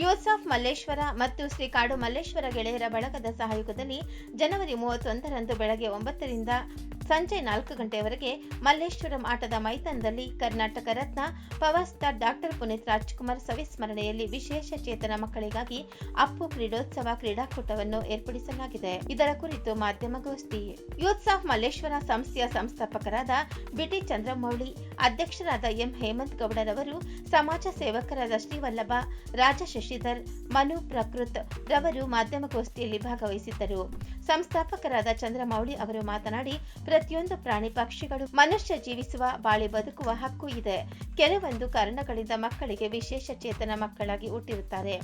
Youths of Malleshwara ಮತ್ತು ಶ್ರೀ ಕಾಡು ಮಲ್ಲೇಶ್ವರ ಗೆಳೆಯರ ಬಳಗದ ಸಹಯೋಗದಲ್ಲಿ ಜನವರಿ ಮೂವತ್ತೊಂದರಂದು ಬೆಳಗ್ಗೆ ಒಂಬತ್ತರಿಂದ ಸಂಜೆ ನಾಲ್ಕು ಗಂಟೆಯವರೆಗೆ ಮಲ್ಲೇಶ್ವರಂ ಆಟದ ಮೈದಾನದಲ್ಲಿ Karnataka Ratna power star doctor Puneeth Rajkumar ಸವಿಸ್ಮರಣೆಯಲ್ಲಿ ವಿಶೇಷ ಚೇತನ ಮಕ್ಕಳಿಗಾಗಿ ಅಪ್ಪು ಕ್ರೀಡೋತ್ಸವ ಕ್ರೀಡಾಕೂಟವನ್ನು ಏರ್ಪಡಿಸಲಾಗಿದೆ. ಇದರ ಕುರಿತು ಮಾಧ್ಯಮಗೋಷ್ಠಿ ಯೂತ್ಸ್ ಆಫ್ ಮಲ್ಲೇಶ್ವರ ಸಂಸ್ಥೆಯ ಸಂಸ್ಥಾಪಕರಾದ ಬಿಟಿ ಚಂದ್ರಮೌಳಿ, ಅಧ್ಯಕ್ಷರಾದ ಎಂ ಹೇಮಂತ್ ಗೌಡರವರು, ಸಮಾಜ ಸೇವಕರಾದ ಶ್ರೀವಲ್ಲಭ ರಾಜ ಶಶಿಧರ್ ಮನು ಪ್ರಕೃತ್ ರವರು ಮಾಧ್ಯಮಗೋಷ್ಠಿಯಲ್ಲಿ ಭಾಗವಹಿಸಿದ್ದರು. ಸಂಸ್ಥಾಪಕರಾದ ಚಂದ್ರಮೌಳಿ ಅವರು ಮಾತನಾಡಿ, ಪ್ರತಿಯೊಂದು ಪ್ರಾಣಿ ಪಕ್ಷಿಗಳು ಮನುಷ್ಯ ಜೀವಿಸುವ, ಬಾಳಿ ಬದುಕುವ ಹಕ್ಕು ಇದೆ. ಕೆಲವೊಂದು ಕಾರಣಗಳಿಂದ ಮಕ್ಕಳಿಗೆ ವಿಶೇಷ ಚೇತನ ಮಕ್ಕಳಾಗಿ ಹುಟ್ಟಿರುತ್ತಾರೆ.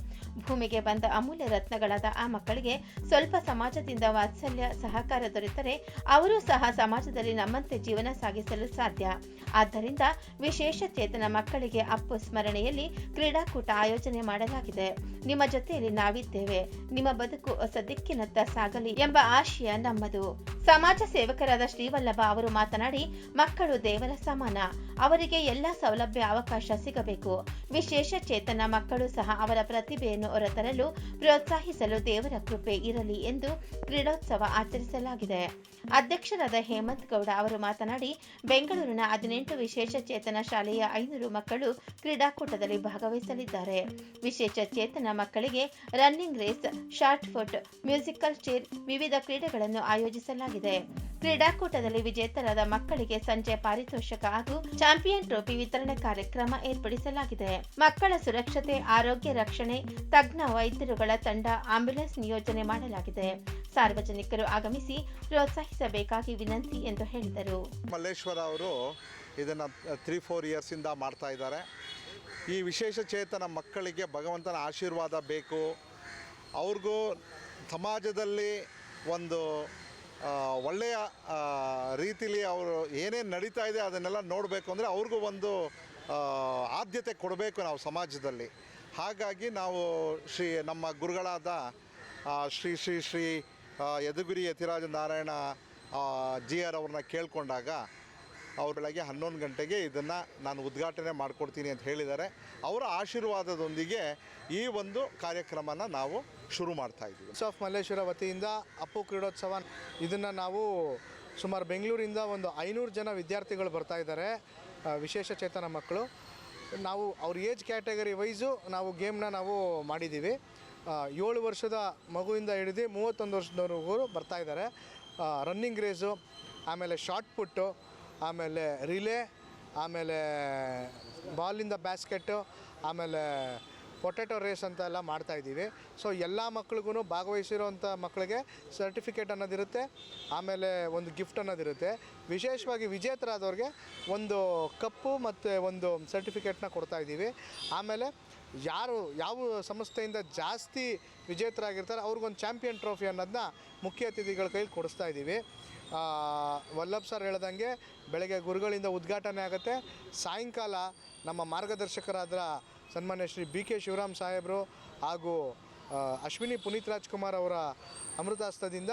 ಭೂಮಿಗೆ ಬಂದ ಅಮೂಲ್ಯ ರತ್ನಗಳಾದ ಆ ಮಕ್ಕಳಿಗೆ ಸ್ವಲ್ಪ ಸಮಾಜದಿಂದ ವಾತ್ಸಲ್ಯ, ಸಹಕಾರ ದೊರೆತರೆ ಅವರೂ ಸಹ ಸಮಾಜದಲ್ಲಿ ನಮ್ಮಂತೆ ಜೀವನ ಸಾಗಿಸಲು ಸಾಧ್ಯ. ಆದ್ದರಿಂದ ವಿಶೇಷ ಚೇತನ ಮಕ್ಕಳಿಗೆ ಅಪ್ಪು ಸ್ಮರಣೆಯಲ್ಲಿ ಕ್ರೀಡಾಕೂಟ ಆಯೋಜನೆ ಮಾಡಲಾಗಿದೆ. ನಿಮ್ಮ ಜೊತೆಯಲ್ಲಿ ನಾವಿದ್ದೇವೆ. ನಿಮ್ಮ ಬದುಕು ಹೊಸ ದಿಕ್ಕಿನತ್ತ ಸಾಗಲಿ ಎಂಬ ಆಶಯ ನಮ್ಮದು. ಸಮಾಜ ಸೇವಕರಾದ ಶ್ರೀವಲ್ಲಭ ಅವರು ಮಾತನಾಡಿ, ಮಕ್ಕಳು ದೇವರ ಸಮಾನ. ಅವರಿಗೆ ಎಲ್ಲ ಸೌಲಭ್ಯ ಅವಕಾಶ ಸಿಗಬೇಕು. ವಿಶೇಷ ಚೇತನ ಮಕ್ಕಳು ಸಹ ಅವರ ಪ್ರತಿಭೆಯನ್ನು ಹೊರತರಲು ಪ್ರೋತ್ಸಾಹಿಸಲು ದೇವರ ಕೃಪೆ ಇರಲಿ ಎಂದು ಕ್ರೀಡೋತ್ಸವ ಆಚರಿಸಲಾಗಿದೆ. ಅಧ್ಯಕ್ಷರಾದ ಹೇಮಂತ್ ಗೌಡ ಅವರು ಮಾತನಾಡಿ, ಬೆಂಗಳೂರಿನ ಹದಿನೆಂಟು ವಿಶೇಷ ಚೇತನ ಶಾಲೆಯ ಐನೂರು ಮಕ್ಕಳು ಕ್ರೀಡಾಕೂಟದಲ್ಲಿ ಭಾಗವಹಿಸಲಿದ್ದಾರೆ. ವಿಶೇಷ ಚೇತನ ಮಕ್ಕಳಿಗೆ running race, shot put musical chair ವಿವಿಧ ಕ್ರೀಡೆಗಳನ್ನು ಆಯೋಜಿಸಲಾಗಿದೆ. ಕ್ರೀಡಾಕೂಟದಲ್ಲಿ ವಿಜೇತರಾದ ಮಕ್ಕಳಿಗೆ ಸಂಜೆ ಪಾರಿತೋಷಕ ಹಾಗೂ ಚಾಂಪಿಯನ್ ಟ್ರೋಫಿ ವಿತರಣೆ ಕಾರ್ಯಕ್ರಮ ಏರ್ಪಡಿಸಲಾಗಿದೆ. ಮಕ್ಕಳ ಸುರಕ್ಷತೆ, ಆರೋಗ್ಯ ರಕ್ಷಣೆ, ತಜ್ಞ ವೈದ್ಯರುಗಳ ತಂಡ ಆಂಬ್ಯುಲೆನ್ಸ್ ನಿಯೋಜನೆ ಮಾಡಲಾಗಿದೆ. ಸಾರ್ವಜನಿಕರು ಆಗಮಿಸಿ ಪ್ರೋತ್ಸಾಹಿಸಬೇಕಾಗಿ ವಿನಂತಿ ಎಂದು ಹೇಳಿದರು. ಮಲ್ಲೇಶ್ವರ ಅವರು ಇದನ್ನು ತ್ರೀ ಫೋರ್ ಇಂದ ಮಾಡ್ತಾ ಇದ್ದಾರೆ. ಈ ವಿಶೇಷ ಚೇತನ ಮಕ್ಕಳಿಗೆ ಭಗವಂತನ ಆಶೀರ್ವಾದ ಬೇಕು. ಅವ್ರಿಗೂ ಸಮಾಜದಲ್ಲಿ ಒಂದು ಒಳ್ಳೆಯ ರೀತಿಲಿ ಅವರು ಏನೇನು ನಡೀತಾ ಇದೆ ಅದನ್ನೆಲ್ಲ ನೋಡಬೇಕು ಅಂದರೆ ಅವ್ರಿಗೂ ಒಂದು ಆದ್ಯತೆ ಕೊಡಬೇಕು ನಾವು ಸಮಾಜದಲ್ಲಿ. ಹಾಗಾಗಿ ನಾವು ಶ್ರೀ ನಮ್ಮ ಗುರುಗಳಾದ ಶ್ರೀ ಶ್ರೀ ಶ್ರೀ ಯದುಗುರಿ ಯತಿರಾಜ ನಾರಾಯಣ ಜಿ ಆರ್ ಅವ್ರನ್ನ ಕೇಳಿಕೊಂಡಾಗ ಅವ್ರ ಬೆಳಗ್ಗೆ ಹನ್ನೊಂದು ಗಂಟೆಗೆ ಇದನ್ನು ನಾನು ಉದ್ಘಾಟನೆ ಮಾಡಿಕೊಡ್ತೀನಿ ಅಂತ ಹೇಳಿದ್ದಾರೆ. ಅವರ ಆಶೀರ್ವಾದದೊಂದಿಗೆ ಈ ಒಂದು ಕಾರ್ಯಕ್ರಮನ ನಾವು ಶುರು ಮಾಡ್ತಾ ಇದ್ದೀವಿ. ಆಫ್ ಮಲ್ಲೇಶ್ವರ ವತಿಯಿಂದ ಅಪ್ಪು ಕ್ರೀಡೋತ್ಸವ, ಇದನ್ನು ನಾವು ಸುಮಾರು ಬೆಂಗಳೂರಿಂದ ಒಂದು ಐನೂರು ಜನ ವಿದ್ಯಾರ್ಥಿಗಳು ಬರ್ತಾ ಇದ್ದಾರೆ ವಿಶೇಷ ಚೇತನ ಮಕ್ಕಳು. ನಾವು ಅವ್ರ ಏಜ್ ಕ್ಯಾಟಗರಿ ವೈಸು ನಾವು ಗೇಮ್ನ ನಾವು ಮಾಡಿದ್ದೀವಿ. ಏಳು ವರ್ಷದ ಮಗುವಿಂದ ಹಿಡಿದು ಮೂವತ್ತೊಂದು ವರ್ಷದವರೆಗೂ ಬರ್ತಾ ಇದ್ದಾರೆ. ರನ್ನಿಂಗ್ ರೇಸು ಆಮೇಲೆ ಶಾರ್ಟ್ ಪುಟ್ಟು ಆಮೇಲೆ ರಿಲೇ, ಆಮೇಲೆ ಬಾಲಿಂದ ಬ್ಯಾಸ್ಕೆಟ್ಟು, ಆಮೇಲೆ ಪೊಟೆಟೊ ರೇಸ್ ಅಂತ ಎಲ್ಲ ಮಾಡ್ತಾ ಇದ್ದೀವಿ. ಸೊ ಎಲ್ಲ ಮಕ್ಳಿಗೂ ಭಾಗವಹಿಸಿರೋಂಥ ಮಕ್ಕಳಿಗೆ ಸರ್ಟಿಫಿಕೇಟ್ ಅನ್ನೋದಿರುತ್ತೆ, ಆಮೇಲೆ ಒಂದು ಗಿಫ್ಟ್ ಅನ್ನೋದಿರುತ್ತೆ. ವಿಶೇಷವಾಗಿ ವಿಜೇತರಾದವ್ರಿಗೆ ಒಂದು ಕಪ್ಪು ಮತ್ತು ಒಂದು ಸರ್ಟಿಫಿಕೇಟ್ನ ಕೊಡ್ತಾಯಿದ್ದೀವಿ ಆಮೇಲೆ ಯಾರು ಯಾವ ಸಂಸ್ಥೆಯಿಂದ ಜಾಸ್ತಿ ವಿಜೇತರಾಗಿರ್ತಾರೆ ಅವ್ರಿಗೊಂದು ಚಾಂಪಿಯನ್ ಟ್ರೋಫಿ ಅನ್ನೋದನ್ನ ಮುಖ್ಯ ಅತಿಥಿಗಳ ಕೈಲಿ ಕೊಡಿಸ್ತಾ ಇದ್ದೀವಿ. ವಲ್ಲಭ್ ಸರ್ ಹೇಳ್ದಂಗೆ ಬೆಳಗ್ಗೆ ಗುರುಗಳಿಂದ ಉದ್ಘಾಟನೆ ಆಗುತ್ತೆ. ಸಾಯಂಕಾಲ ನಮ್ಮ ಮಾರ್ಗದರ್ಶಕರಾದ ಸನ್ಮಾನ್ಯ ಶ್ರೀ ಬಿ ಕೆ ಶಿವರಾಮ್ ಸಾಹೇಬರು ಹಾಗೂ ಅಶ್ವಿನಿ ಪುನೀತ್ ರಾಜ್ಕುಮಾರ್ ಅವರ ಅಮೃತಾಸ್ತದಿಂದ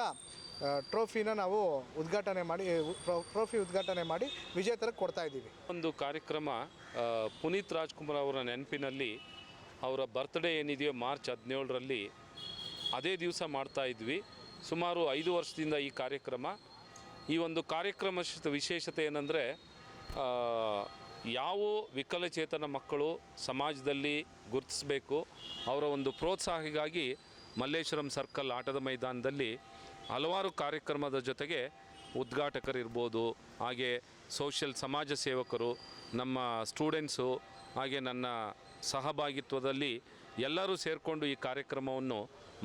ಟ್ರೋಫಿನ ನಾವು ಉದ್ಘಾಟನೆ ಮಾಡಿ ಟ್ರೋ- ಟ್ರೋಫಿ ಉದ್ಘಾಟನೆ ಮಾಡಿ ವಿಜೇತರಿಗೆ ಕೊಡ್ತಾ ಇದ್ದೀವಿ. ಒಂದು ಕಾರ್ಯಕ್ರಮ ಪುನೀತ್ ರಾಜ್ಕುಮಾರ್ ಅವರ ನೆನಪಿನಲ್ಲಿ ಅವರ ಬರ್ತ್ಡೇ ಏನಿದೆಯೋ ಮಾರ್ಚ್ ಹದಿನೇಳರಲ್ಲಿ ಅದೇ ದಿವಸ ಮಾಡ್ತಾ ಇದ್ವಿ. ಸುಮಾರು ಐದು ವರ್ಷದಿಂದ ಈ ಕಾರ್ಯಕ್ರಮ. ಈ ಒಂದು ಕಾರ್ಯಕ್ರಮ ವಿಶೇಷತೆ ಏನಂದರೆ ಯಾವ ವಿಕಲಚೇತನ ಮಕ್ಕಳು ಸಮಾಜದಲ್ಲಿ ಗುರುತಿಸಬೇಕು. ಅವರ ಒಂದು ಪ್ರೋತ್ಸಾಹಿಗಾಗಿ ಮಲ್ಲೇಶ್ವರಂ ಸರ್ಕಲ್ ಆಟದ ಮೈದಾನದಲ್ಲಿ ಹಲವಾರು ಕಾರ್ಯಕ್ರಮದ ಜೊತೆಗೆ ಉದ್ಘಾಟಕರಿರ್ಬೋದು. ಹಾಗೆ ಸೋಷಿಯಲ್ ಸಮಾಜ ಸೇವಕರು, ನಮ್ಮ ಸ್ಟೂಡೆಂಟ್ಸು ಹಾಗೆ ನನ್ನ ಸಹಭಾಗಿತ್ವದಲ್ಲಿ ಎಲ್ಲರೂ ಸೇರಿಕೊಂಡು ಈ ಕಾರ್ಯಕ್ರಮವನ್ನು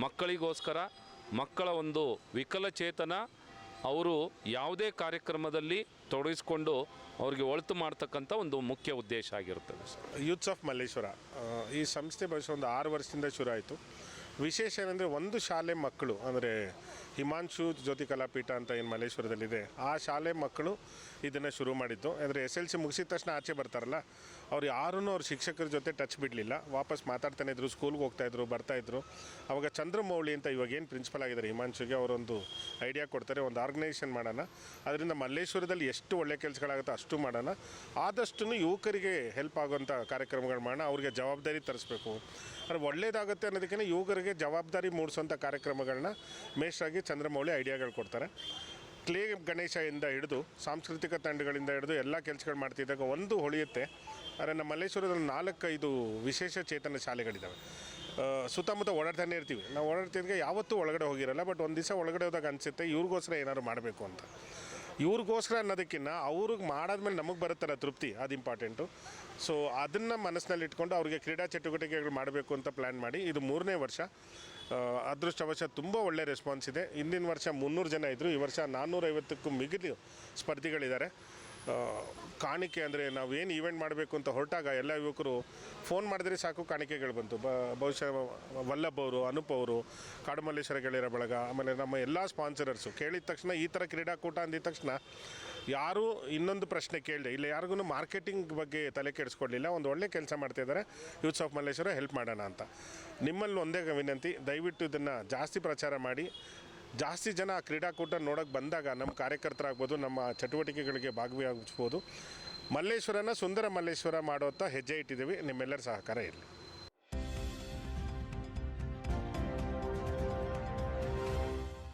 ಮಕ್ಕಳಿಗೋಸ್ಕರ, ಮಕ್ಕಳ ಒಂದು ವಿಕಲಚೇತನ ಅವರು ಯಾವುದೇ ಕಾರ್ಯಕ್ರಮದಲ್ಲಿ ತೊಡಗಿಸ್ಕೊಂಡು ಅವರಿಗೆ ಒಳಿತು ಮಾಡ್ತಕ್ಕಂಥ ಒಂದು ಮುಖ್ಯ ಉದ್ದೇಶ ಆಗಿರುತ್ತದೆ ಯೂತ್ಸ್ ಆಫ್ ಮಲ್ಲೇಶ್ವರ ಈ ಸಂಸ್ಥೆ ಬಹುಶಃ ಒಂದು ಆರು ವರ್ಷದಿಂದ ಶುರು ಆಯಿತು ವಿಶೇಷ ಏನಂದರೆ ಒಂದು ಶಾಲೆ ಮಕ್ಕಳು, ಅಂದರೆ ಹಿಮಾಂಶು ಜ್ಯೋತಿ ಕಲಾಪೀಠ ಅಂತ ಏನು ಮಲ್ಲೇಶ್ವರದಲ್ಲಿದೆ, ಆ ಶಾಲೆ ಮಕ್ಕಳು ಇದನ್ನು ಶುರು ಮಾಡಿದ್ದು. ಅಂದರೆ ಎಸ್ ಎಲ್ ಸಿ ಮುಗಿಸಿದ ತಕ್ಷಣ ಆಚೆ ಬರ್ತಾರಲ್ಲ ಅವ್ರು ಯಾರೂ ಅವ್ರ ಶಿಕ್ಷಕರ ಜೊತೆ ಟಚ್ ಬಿಡಲಿಲ್ಲ. ವಾಪಸ್ ಮಾತಾಡ್ತಾನೆ ಇದ್ರು ಸ್ಕೂಲ್ಗೆ ಹೋಗ್ತಾಯಿದ್ರು ಬರ್ತಾಯಿದ್ರು ಅವಾಗ ಚಂದ್ರಮೌಳಿ ಅಂತ ಇವಾಗ ಏನು ಪ್ರಿನ್ಸಿಪಲ್ ಆಗಿದ್ದಾರೆ, ಹಿಮಾಂಶುಗೆ ಅವರೊಂದು ಐಡಿಯಾ ಕೊಡ್ತಾರೆ, ಒಂದು ಆರ್ಗನೈಸೇಷನ್ ಮಾಡೋಣ. ಅದರಿಂದ ಮಲ್ಲೇಶ್ವರದಲ್ಲಿ ಎಷ್ಟು ಒಳ್ಳೆ ಕೆಲಸಗಳಾಗುತ್ತೋ ಅಷ್ಟು ಮಾಡೋಣ. ಆದಷ್ಟು ಯುವಕರಿಗೆ ಹೆಲ್ಪ್ ಆಗುವಂಥ ಕಾರ್ಯಕ್ರಮಗಳು ಮಾಡೋಣ, ಅವ್ರಿಗೆ ಜವಾಬ್ದಾರಿ ತರಿಸ್ಬೇಕು. ಅಂದರೆ ಒಳ್ಳೇದಾಗುತ್ತೆ ಅನ್ನೋದಕ್ಕಿಂತ ಯುವಕರಿಗೆ ಜವಾಬ್ದಾರಿ ಮೂಡಿಸುವಂಥ ಕಾರ್ಯಕ್ರಮಗಳನ್ನ ಮೇಷ್ರಾಗಿ ಚಂದ್ರಮೌಳಿ ಐಡಿಯಾಗಳು ಕೊಡ್ತಾರೆ. ಕ್ಲೇ ಗಣೇಶದಿಂದ ಹಿಡಿದು ಸಾಂಸ್ಕೃತಿಕ ತಂಡಗಳಿಂದ ಹಿಡಿದು ಎಲ್ಲ ಕೆಲಸಗಳು ಮಾಡ್ತಿದ್ದಾಗ ಒಂದು ಹೊಳೆಯುತ್ತೆ. ಆದರೆ ನಮ್ಮ ಮಲ್ಲೇಶ್ವರದಲ್ಲಿ ನಾಲ್ಕೈದು ವಿಶೇಷ ಚೇತನ ಶಾಲೆಗಳಿದ್ದಾವೆ ಸುತ್ತಮುತ್ತ ಓಡಾಡ್ತಾನೆ ಇರ್ತೀವಿ. ನಾವು ಓಡಾಡ್ತಿದ್ದಾಗ ಯಾವತ್ತೂ ಒಳಗಡೆ ಹೋಗಿರಲ್ಲ, ಬಟ್ ಒಂದು ದಿವಸ ಒಳಗಡೆ ಹೋದಾಗ ಅನಿಸುತ್ತೆ, ಇವ್ರಿಗೋಸ್ಕರ ಏನಾದ್ರು ಮಾಡಬೇಕು ಅಂತ. ಇವ್ರಿಗೋಸ್ಕರ ಅನ್ನೋದಕ್ಕಿಂತ ಅವ್ರಿಗೆ ಮಾಡಾದ್ಮೇಲೆ ನಮಗೆ ಬರುತ್ತಲ್ಲ ತೃಪ್ತಿ, ಅದು ಇಂಪಾರ್ಟೆಂಟು ಸೊ ಅದನ್ನು ಮನಸ್ಸಿನಲ್ಲಿ ಇಟ್ಕೊಂಡು ಅವ್ರಿಗೆ ಕ್ರೀಡಾ ಚಟುವಟಿಕೆಗಳು ಮಾಡಬೇಕು ಅಂತ ಪ್ಲ್ಯಾನ್ ಮಾಡಿ, ಇದು ಮೂರನೇ ವರ್ಷ. ಅದೃಷ್ಟವಶ ತುಂಬ ಒಳ್ಳೆ ರೆಸ್ಪಾನ್ಸ್ ಇದೆ. ಹಿಂದಿನ ವರ್ಷ ಮುನ್ನೂರು ಜನ ಇದ್ದರು ಈ ವರ್ಷ ನಾನ್ನೂರೈವತ್ತಕ್ಕೂ ಮಿಗಿಲು ಸ್ಪರ್ಧಿಗಳಿದ್ದಾರೆ. ಕಾಣಿಕೆ ಅಂದರೆ ನಾವು ಏನು ಈವೆಂಟ್ ಮಾಡಬೇಕು ಅಂತ ಹೊರಟಾಗ ಎಲ್ಲ ಯುವಕರು ಫೋನ್ ಮಾಡಿದ್ರೆ ಸಾಕು, ಕಾಣಿಕೆಗಳು ಬಂತು. ಬ, ಬಹುಶಃ ವಲ್ಲಭ್ ಅವರು, ಅನುಪ್ ಅವರು, ಕಾಡುಮಲ್ಲೇಶ್ವರ ಗೆಳೆಯರ ಬಳಗ, ಆಮೇಲೆ ನಮ್ಮ ಎಲ್ಲ ಸ್ಪಾನ್ಸರರ್ಸು ಕೇಳಿದ ತಕ್ಷಣ ಈ ಥರ ಕ್ರೀಡಾಕೂಟ ಅಂದಿದ ತಕ್ಷಣ ಯಾರೂ ಇನ್ನೊಂದು ಪ್ರಶ್ನೆ ಕೇಳಿದೆ, ಇಲ್ಲ ಯಾರಿಗೂ ಮಾರ್ಕೆಟಿಂಗ್ ಬಗ್ಗೆ ತಲೆ ಕೆಡಿಸ್ಕೊಡ್ಲಿಲ್ಲ, ಒಂದು ಒಳ್ಳೆ ಕೆಲಸ ಮಾಡ್ತಾಯಿದ್ದಾರೆ ಯೂತ್ಸ್ ಆಫ್ ಮಲ್ಲೇಶ್ವರ ಹೆಲ್ಪ್ ಮಾಡೋಣ ಅಂತ. ನಿಮ್ಮಲ್ಲಿ ಒಂದೇ ವಿನಂತಿ, ದಯವಿಟ್ಟು ಇದನ್ನು ಜಾಸ್ತಿ ಪ್ರಚಾರ ಮಾಡಿ, ಜಾಸ್ತಿ ಜನ ಕ್ರೀಡಾಕೂಟ ನೋಡೋಕ್ಕೆ ಬಂದಾಗ ನಮ್ಮ ಕಾರ್ಯಕರ್ತರಾಗ್ಬೋದು, ನಮ್ಮ ಚಟುವಟಿಕೆಗಳಿಗೆ ಭಾಗವಹಿಸ್ಬೋದು ಮಲ್ಲೇಶ್ವರನ ಸುಂದರ ಮಲ್ಲೇಶ್ವರ ಮಾಡುವಂಥ ಹೆಜ್ಜೆ ಇಟ್ಟಿದ್ದೀವಿ, ನಿಮ್ಮೆಲ್ಲರ ಸಹಕಾರ ಇರಲಿ.